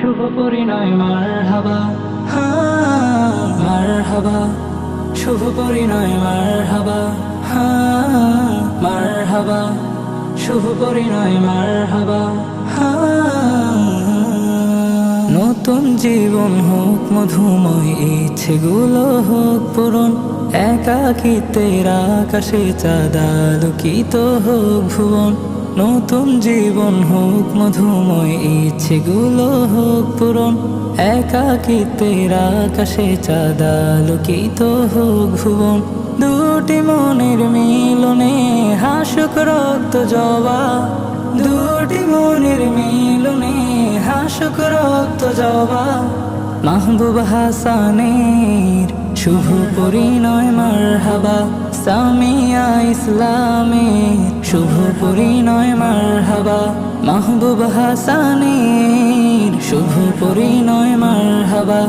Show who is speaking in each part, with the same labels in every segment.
Speaker 1: শুভ পরিণয়, মারহাবা। হ্যাঁ মারহাবা। শুভ পরিণয়, মারহাবা। হ্যাঁ শুভ মারহাবা। হ্যাঁ। নতুন জীবন হোক, মধুময় ইচ্ছেগুলো হোক, পূরণ। একাকিতের আকাশে চাঁদালোকিত হোক, ভুবন। নতুন জীবন হোক, মধুময় ইচ্ছেগুলো হোক, পূরণ একাকিতের আকাশে চাঁদালোকিত হোক, ভুবন দুটি মনের মিলনে হাসুক রক্ত জবা। দুটি মনের মিলনে হাসুক রক্ত জবা। মাহবুব হাসানের শুভ পরিণয়, মারহাবা, সামিয়া ইসলামের শুভ পরিণয়, মারহাবা। মাহবুব হাসানের শুভ পরিণয়, মারহাবা।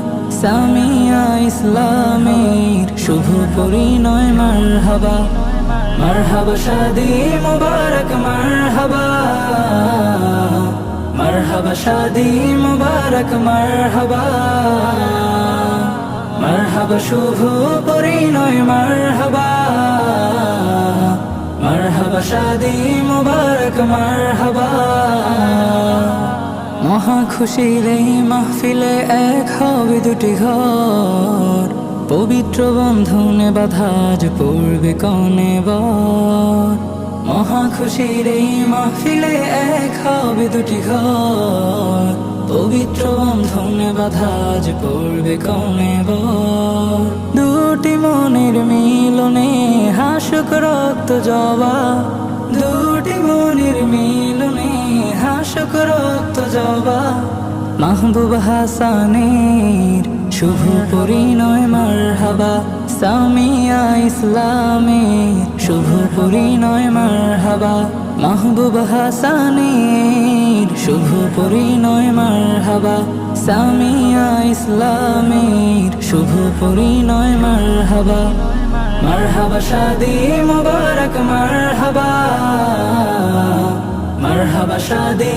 Speaker 1: সামিয়া ইসলামের শুভ পরিণয়, মারহাবা। মারহাবা, শাদি মুবারক, মারহাবা। মারহাবা, শাদি মুবারক, মারহাবা। মারহাবা, শুভ পরিণয়, মারহাবা। শাদি মুবারক, মারহাবা। মহা খুশির এই মাহফিলে এক হবে দুটি ঘর। পবিত্র বন্ধনে বাধা আজ পড়বে কনে বর। মহা খুশির এই মাহফিলে এক হবে দুটি ঘর। পবিত্র বন্ধনে বাধা আজ পড়বে কনে বর। দুটি মনের মিলনে হাসুক রক্ত জবা। দুটি মনের মিলনে হাসুক রক্ত জবা। মাহবুব হাসানের শুভ পরিণয় মারহাবা। সামিয়া ইসলামের শুভ পরিণয় মারহাবা। মাহবুব হাসানের শুভ পরিণয়, মারহাবা। সামিয়া ইসলামের শুভ পরিণয়, মারহাবা। মারহাবা, শাদি মুবারক, মারহাবা। মারহাবা, শাদি